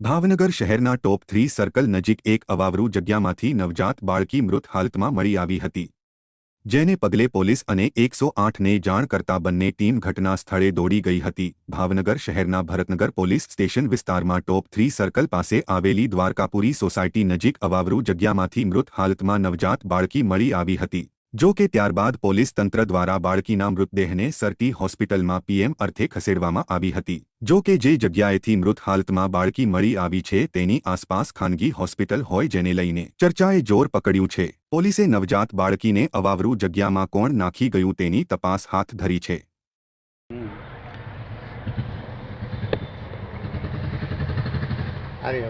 ભાવનગર શહેરના top three circle નજીક એક અવાવરૂ જગ્યામાંથી નવજાત બાળકી મૃત હાલતમાં મળી આવી હતી. જેને પગલે પોલીસ અને એકસો આઠને જાણ કરતા બંને ટીમ ઘટના સ્થળે દોડી ગઈ હતી. ભાવનગર શહેરના ભરતનગર પોલીસ સ્ટેશન વિસ્તારમાં ટોપ થ્રી સર્કલ પાસે આવેલી દ્વારકાપુરી સોસાયટી નજીક અવાવરૂ જગ્યામાંથી મૃત હાલતમાં નવજાત બાળકી મળી આવી હતી. જો કે ત્યારબાદ પોલીસ તંત્ર દ્વારા બાળકીના મૃતદેહને સરટી હોસ્પિટલમાં પીએમ અર્થે ખસેડવામાં આવી હતી. જો કે જે જગ્યાએથી મૃત હાલતમાં બાળકી મળી આવી છે તેની આસપાસ ખાનગી હોસ્પિટલ હોય જેને લઈને ચર્ચાએ જોર પકડ્યું છે. પોલીસે નવજાત બાળકીને અવાવરૂ જગ્યામાં કોણ નાખી ગયું તેની તપાસ હાથ ધરી છે. આવી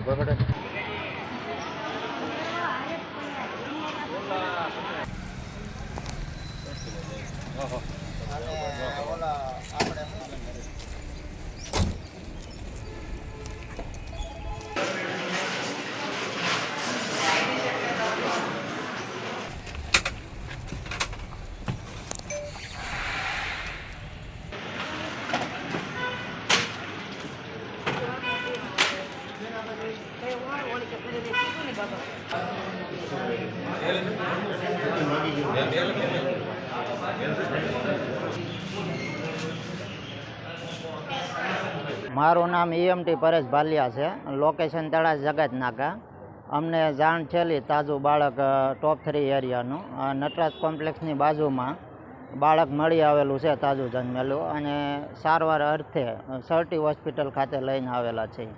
મારું નામ ઈએમટી પરેશ ભાલિયા છે. લોકેશન તળાજ જગત નાકા અમને જાણ છેલી તાજું બાળક ટોપ થ્રી એરિયાનું નટરાજ કોમ્પ્લેક્સની બાજુમાં બાળક મળી આવેલું છે, તાજું જન્મેલું. અને સારવાર અર્થે સરટી હોસ્પિટલ ખાતે લઈને આવેલા છે